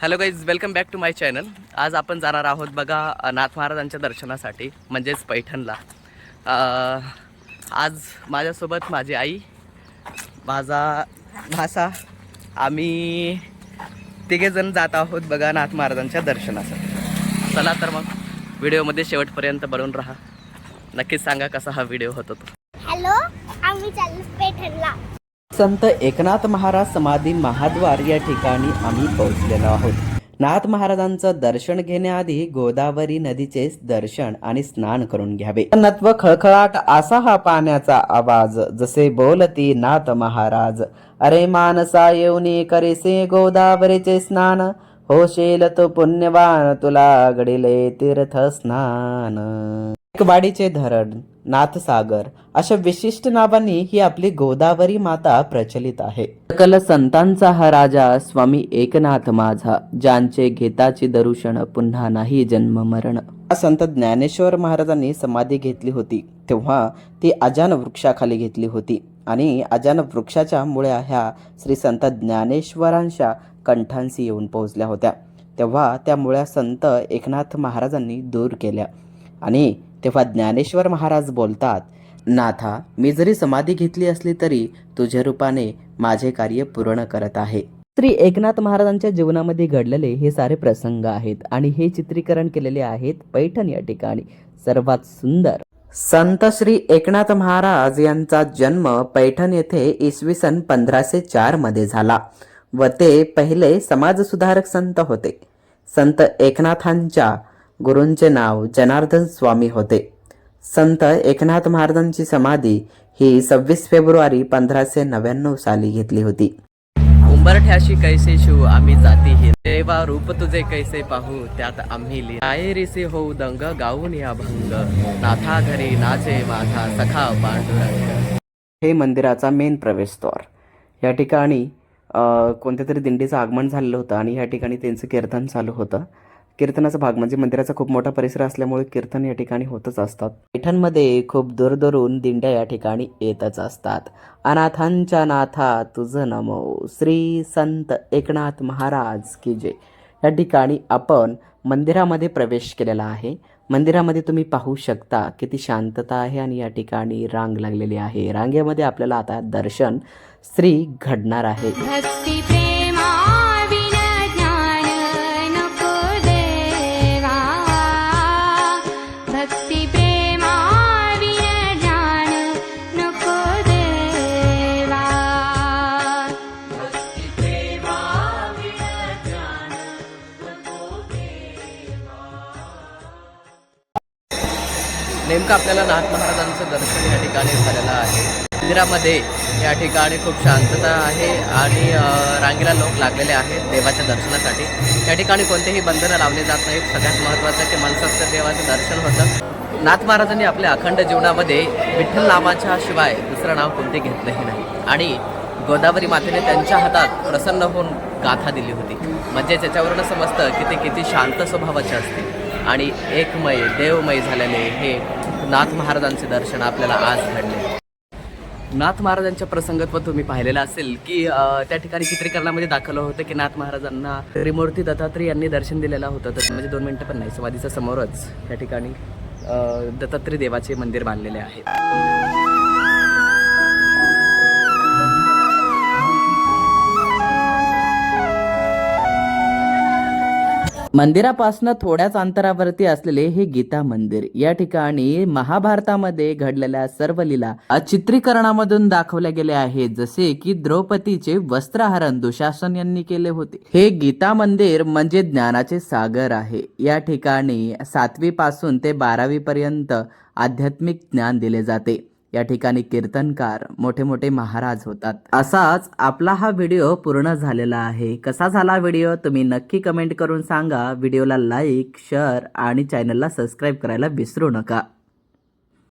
Hello guys welcome back to my channel आज आपण जाणार आहोत बघा नाथ महाराजांच्या दर्शनासाठी म्हणजेच पैठणला. आज माझ्यासोबत माझी आई माझा भासा आम्ही तिघेजण जात आहोत बघा नाथ महाराजांच्या दर्शनासाठी. चला तर मग व्हिडिओमध्ये शेवटपर्यंत बनवून राहा. नक्कीच सांगा कसा हा व्हिडिओ होतो तो. हॅलो आम्ही चाललो पैठणला. संत एकनाथ महाराज समाधी महाद्वार या ठिकाणी आम्ही पोहोचलेलो आहोत. नाथ महाराजांचं दर्शन घेण्याआधी गोदावरी नदीचे दर्शन आणि स्नान करून घ्यावे. नत्व खळखळाट असा हा पाण्याचा आवाज जसे बोलती नाथ महाराज. अरे मानसा येऊनी करीसे गोदावरीचे स्नान. होशील तो पुण्यवान तुला घडिले तीर्थ स्नान. वाडीचे धरण. नाथसागर अशा विशिष्ट नावांनी ही आपली गोदावरी माता प्रचलित आहे. सकल संतांचा हा राजा स्वामी एकनाथ माझा ज्यांचे घेताची दरुषण पुन्हा नाही जन्म मरण. संत ज्ञानेश्वर महाराजांनी समाधी घेतली होती. तेव्हा ती अजान वृक्षाखाली घेतली होती. आणि अजान वृक्षाच्या मुळ्या ह्या श्री संत ज्ञानेश्वरांच्या कंठांशी येऊन पोहोचल्या होत्या. तेव्हा त्या मुळ्या संत एकनाथ महाराजांनी दूर केल्या. आणि तेव्हा ज्ञानेश्वर महाराज बोलतात नाथा मी जरी समाधी घेतली असली तरी तुझ्या रूपाने माझे कार्य पूर्ण करत आहे. श्री एकनाथ महाराजांच्या जीवनामध्ये घडलेले हे सारे प्रसंग आहेत आणि हे चित्रीकरण केलेले आहेत पैठण या ठिकाणी. सर्वात सुंदर. संत श्री एकनाथ महाराज यांचा जन्म पैठण येथे इसवी सन पंधराशे चारमध्ये झाला व ते पहिले समाजसुधारक संत होते. संत एकनाथांच्या गुरूंचे नाव जनार्दन स्वामी होते. संत एकनाथ महाराजांची समाधी ही सव्वीस फेब्रुवारी पंधराशे नव्याण्णव साली घेतली होती. उंबरठ्याशी कैसे शिव आम्ही जाती हे. देवा रूप तुझे कैसे पाहू त्यात आम्ही लिहिरिसे होऊ दंग गाऊन या भंग. नाथा घरी नाचे माझा सखा पांडुरंग. हे मंदिराचा मेन प्रवेशद्वार. या ठिकाणी अ, कोणत्या तरी दिंडीचं आगमन झालेलं होतं आणि या ठिकाणी त्यांचं कीर्तन चालू होतं. कीर्तनाचा भाग म्हणजे मंदिराचा खूप मोठा परिसर असल्यामुळे कीर्तन या ठिकाणी होतच असतात. पैठणमध्ये खूप दूरदूरून दिंड्या या ठिकाणी येतच असतात. अनाथांच्या नाथा तुझं नमो. श्री संत एकनाथ महाराज की जय. या ठिकाणी आपण मंदिरामध्ये प्रवेश केलेला आहे. मंदिरामध्ये तुम्ही पाहू शकता किती शांतता आहे आणि या ठिकाणी रांग लागलेली आहे. रांगेमध्ये आपल्याला आता दर्शन श्री घडणार आहे. नेमकं आपल्याला नाथ महाराजांचं दर्शन या ठिकाणी झालेलं आहे. मंदिरामध्ये या ठिकाणी खूप शांतता आहे आणि रांगेला लोक लागलेले आहेत देवाच्या दर्शनासाठी. या ठिकाणी कोणतेही बंधनं लावले जात नाहीत. सगळ्यात महत्त्वाचं की मनसोक्त देवाचं दर्शन होतं. नाथ महाराजांनी आपल्या अखंड जीवनामध्ये विठ्ठल नामाच्या शिवाय दुसरं नाव कोणते घेतलंही नाही. आणि गोदावरी मातेने त्यांच्या हातात प्रसन्न होऊन गाथा दिली होती. म्हणजे त्याच्यावरून समजतं की ते किती शांत स्वभावाचे असते आणि एकमय देवमय झालेले हे नाथ महाराजांचे दर्शन आपल्याला आज घडले. नाथ महाराजांच्या प्रसंगत्व तुम्ही पाहिलेलं असेल की त्या ठिकाणी चित्रीकरणामध्ये दाखवलं होतं की नाथ महाराजांना त्रिमूर्ती दत्तात्रय यांनी दर्शन दिलेलं होतं. तर म्हणजे दोन मिनटं पण नाही समाधीच्या समोरच त्या ठिकाणी दत्तात्रय देवाचे मंदिर बांधलेले आहे. मंदिरापासनं थोड्याच अंतरावरती असलेले हे गीता मंदिर. या ठिकाणी महाभारतामध्ये घडलेल्या सर्व लीला चित्रीकरणामधून दाखवल्या गेल्या आहेत. जसे की द्रौपदीचे वस्त्रहरण दुशासन यांनी केले होते. हे गीता मंदिर म्हणजे ज्ञानाचे सागर आहे. या ठिकाणी सातवी पासून ते बारावी पर्यंत आध्यात्मिक ज्ञान दिले जाते. या ठिकाणी कीर्तनकार मोठे मोठे महाराज होतात. असाच आपला हा व्हिडिओ पूर्ण झालेला आहे. कसा झाला व्हिडिओ? तुम्ही नक्की कमेंट करून सांगा. व्हिडिओला लाईक शेअर आणि चॅनलला सबस्क्राईब करायला विसरू नका.